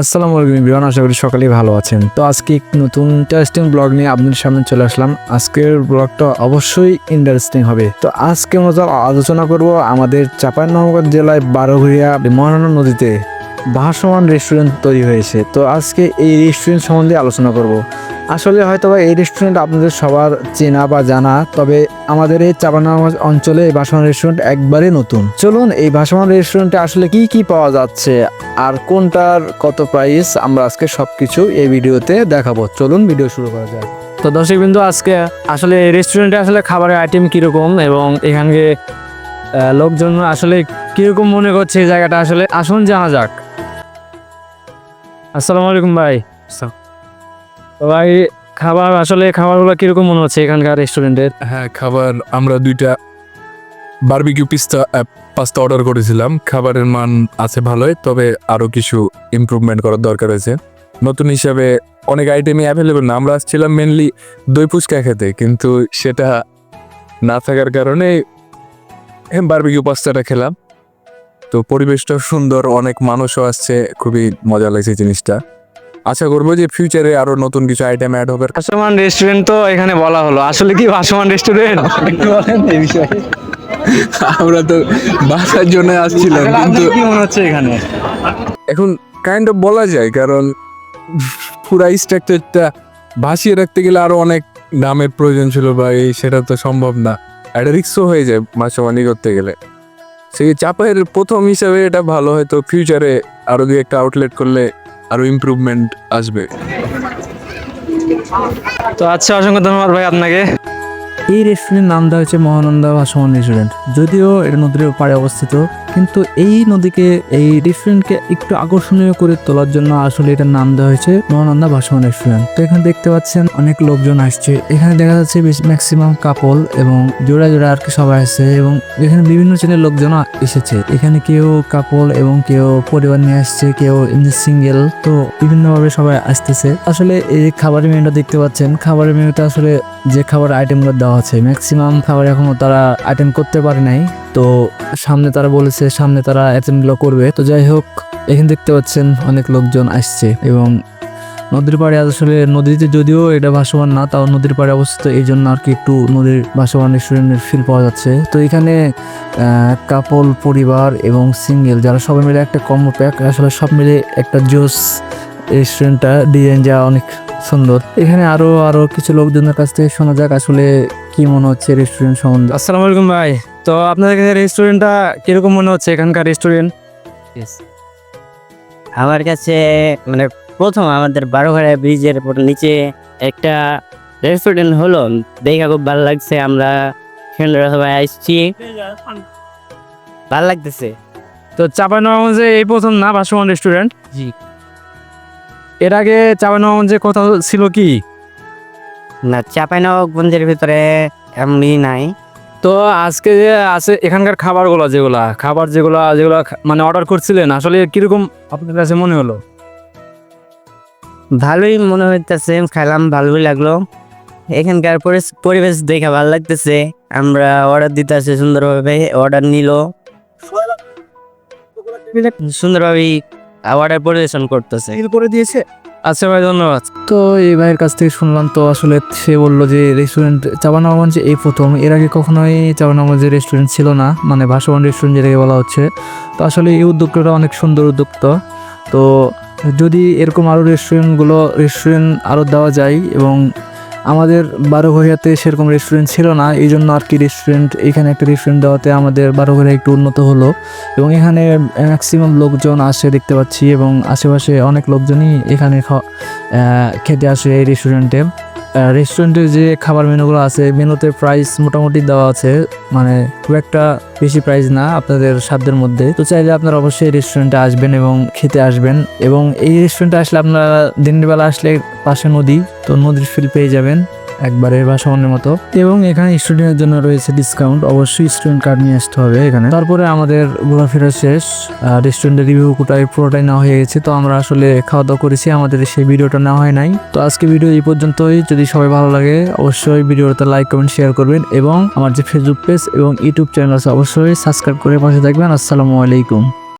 আসসালামু আলাইকুম বিমান আশা করি সকালেই ভালো আছেন। তো আজকে নতুন ইন্টারেস্টিং ব্লগ নিয়ে আপনার সামনে চলে আসলাম। আজকের ব্লগটা অবশ্যই ইন্টারেস্টিং হবে। তো আজকে মজা আলোচনা করব আমাদের চাঁপাইনবাবগঞ্জ জেলায় বারোঘরিয়া মহানন্দ নদীতে। ভাসমান রেস্টুরেন্ট তৈরি হয়েছে। তো আজকে এই রেস্টুরেন্ট সম্বন্ধে আলোচনা করব। আসলে হয়তোবা এই রেস্টুরেন্ট আপনাদের সবার চেনা বা জানা, তবে আমাদের এই চাপানগঞ্জ অঞ্চলে এই ভাসমান রেস্টুরেন্ট একবারে নতুন। চলুন এই ভাসমান রেস্টুরেন্টে আসলে কি কি পাওয়া যাচ্ছে আর কোনটার কত প্রাইস আমরা আজকে সবকিছু এই ভিডিওতে দেখাবো। চলুন ভিডিও শুরু করা যাক। তো দর্শক বিন্দু আজকে আসলে এই রেস্টুরেন্টে আসলে খাবারের আইটেম কীরকম এবং এখানকে লোকজন আসলে কীরকম মনে করছে এই জায়গাটা আসলে, আসুন জানা যাক। আসসালামু আলাইকুম ভাই। তো ভাই খাবার আসলে খাবারগুলো কীরকম মনে হচ্ছে এখানকার রেস্টুরেন্টের হ্যাঁ খাবার আমরা দুইটা বারবিকিউ পিস্তা পাস্তা অর্ডার করেছিলাম। খাবারের মান আছে ভালোই তবে আরও কিছু ইমপ্রুভমেন্ট করার দরকার আছে নতুন হিসাবে অনেক আইটেমই অ্যাভেলেবল না। আমরা আসছিলাম মেনলি দই ফুচকা খেতে কিন্তু সেটা না থাকার কারণে বারবিকিউ পাস্তাটা খেলাম। তো পরিবেশটা সুন্দর অনেক মানুষও আসছে খুবই মজা লাগছে জিনিসটা। আশা করব যে ফিউচারে আরও নতুন কিছু আইটেম অ্যাড হবে। ভাসমান রেস্টুরেন্ট তো এখানে বলা হলো। আসলে কি ভাসমান রেস্টুরেন্ট একটু বলেন এই বিষয়ে আমরা তো বাসার জন্য আসছিলাম কিন্তু কি মনে হচ্ছে এখানে? এখন কাইন্ড অফ বলা যায় কারণ পুরা স্ট্রাকচারটা ভাসিয়ে রাখতে গেলে আরও অনেক দামের প্রয়োজন ছিল বা এই সেটা তো সম্ভব না। একটা রিক্সও হয়ে যায় মাছামানি করতে গেলে। সেই চাপের প্রথম হিসাবে এটা ভালো, হয়তো ফিউচারে আরও দু একটা আউটলেট করলে আরও ইম্প্রুভমেন্ট আসবে? তো আচ্ছা অসংখ্য ধন্যবাদ ভাই আপনাকে। এই রেস্টুরেন্টের নাম দেওয়া হয়েছে মহানন্দা ভাসমান রেস্টুরেন্ট যদিও এটা নদীর পাড়ে অবস্থিত, কিন্তু এই নদীকে, এই রেস্টুরেন্টকে একটু আকর্ষণীয় করে তোলার জন্য আসলে এটার নাম দেওয়া হয়েছে মহানন্দা ভাসমান রেস্টুরেন্ট তো এখানে দেখতে পাচ্ছেন অনেক লোকজন আসছে। এখানে দেখা যাচ্ছে ম্যাক্সিমাম কাপল এবং জোড়া জোড়া আর কি সবাই আসছে এবং এখানে বিভিন্ন শ্রেণির লোকজন এসেছে। এখানে কেউ কাপল এবং কেউ পরিবার নিয়ে আসছে, কেউ সিঙ্গেল তো বিভিন্নভাবে সবাই আসতেছে। আসলে এই খাবারের মেনুটা দেখতে পাচ্ছেন, খাবারের মেনুটা আসলে যে খাবার আইটেমগুলো দেওয়া আছে ম্যাক্সিমাম খাবার এখনও তারা আইটেম করতে পারে নাই। তো সামনে তারা বলেছে, সামনে তারা আইটেমগুলো করবে। তো যাই হোক, এখানে দেখতে পাচ্ছেন অনেক লোকজন আসছে এবং নদীর পাড়ে আসলে নদীতে যদিও এটা ভাসমান না, তাও নদীর পাড়ে অবস্থিত, এই জন্য আর কি একটু নদীর ভাসমান রেস্টুরেন্টের ফিল পাওয়া যাচ্ছে। তো এখানে কাপল পরিবার এবং সিঙ্গেল যারা সবাই মিলে একটা কম্বো প্যাক আসলে সব মিলে একটা জোস রেস্টুরেন্টটা ডিজাইন যা অনেক সুন্দর। এখানে আরও আরও কিছু লোকজনের কাছ থেকে শোনা যাক আসলে কি মনে হচ্ছে রেস্টুরেন্ট সম্বন্ধে। আসসালামু আলাইকুম ভাই। তো আপনাদের কাছে রেস্টুরেন্টটা কীরকম মনে হচ্ছে এখানকার রেস্টুরেন্ট আমার কাছে মানে প্রথম আমাদের বারোঘাড়া ব্রিজের উপর নিচে একটা রেস্টুরেন্ট হলো। দেখা খুব ভালো লাগছে আমরা ফ্রেন্ডরা সবাই আসছি। ভালো লাগতেছে। তো চাপাইনবাবগঞ্জে এই প্রথম না ভাসমান রেস্টুরেন্ট জি। এর আগে চাপাইনবাবগঞ্জে কোথাও ছিল কি? না চাপাইনবাবগঞ্জের ভিতরে এমনি নাই। তো আজকে যে আছে এখানকার খাবারগুলো যেগুলা খাবার যেগুলা যেগুলো মানে অর্ডার করছিলেন আসলে কীরকম আপনার কাছে মনে হলো? ভালোই মনে হইতেছে খাইলাম ভালোই লাগল। এখানকার পরিবেশ দেখে ভালো লাগতেছে আমরা অর্ডার দিতে আসি সুন্দরভাবে অর্ডার নিল। সুন্দরভাবে অর্ডার পরিবেশন করতেছে। করে দিয়েছে? আচ্ছা ভাই ধন্যবাদ। তো এই ভাইয়ের কাছ থেকে শুনলাম তো আসলে সে বলল যে রেস্টুরেন্ট চাবানগঞ্জে এই প্রথম এর আগে কখনোই চাবানগঞ্জে রেস্টুরেন্ট ছিল না মানে ভাসমান রেস্টুরেন্ট যেটাকে বলা হচ্ছে। তো আসলে এই উদ্যোগটা অনেক সুন্দর উদ্যোক্তা। তো যদি এরকম আরও রেস্টুরেন্টগুলো রেস্টুরেন্ট আরও দেওয়া যায় এবং আমাদের বারোঘরিয়াতে সেরকম রেস্টুরেন্ট ছিল না এই জন্য আর কি রেস্টুরেন্ট এখানে একটা রেস্টুরেন্ট দেওয়াতে আমাদের বারোঘরিয়া একটু উন্নত হলো। এবং এখানে ম্যাক্সিমাম লোকজন আসে দেখতে পাচ্ছি এবং আশেপাশে অনেক লোকজনই এখানে খেতে আসে এই রেস্টুরেন্টে রেস্টুরেন্টে যে খাবার মেনুগুলো আছে মেনুতে প্রাইস মোটামুটি দেওয়া আছে। মানে খুব একটা বেশি প্রাইস না আপনাদের সাধ্যের মধ্যে। তো চাইলে আপনারা অবশ্যই রেস্টুরেন্টে আসবেন এবং খেতে আসবেন। এবং এই রেস্টুরেন্টে আসলে আপনারা দিনের বেলা আসলে পাশে নদী, তো নদীর ফিল পেয়ে যাবেন। একবারে ভাসমানের মতো। এবং এখানে স্টুডেন্টের জন্য রয়েছে ডিসকাউন্ট অবশ্যই স্টুডেন্ট কার্ড নিয়ে আসতে হবে এখানে। তারপরে আমাদের ঘোরাফেরা শেষ। রেস্টুরেন্টের রিভিউ কোটাই পুরোটাই নেওয়া হয়ে গেছে। তো আমরা আসলে খাওয়া দাওয়া করেছি। আমাদের সেই ভিডিওটা নেওয়া হয় নাই। তো আজকে ভিডিও এই পর্যন্তই। যদি সবাই ভালো লাগে, অবশ্যই ভিডিওটা লাইক কমেন্ট শেয়ার করবেন। এবং আমার যে ফেসবুক পেজ এবং ইউটিউব চ্যানেল আছে, অবশ্যই সাবস্ক্রাইব করে পাশে থাকবেন। আসসালামু আলাইকুম।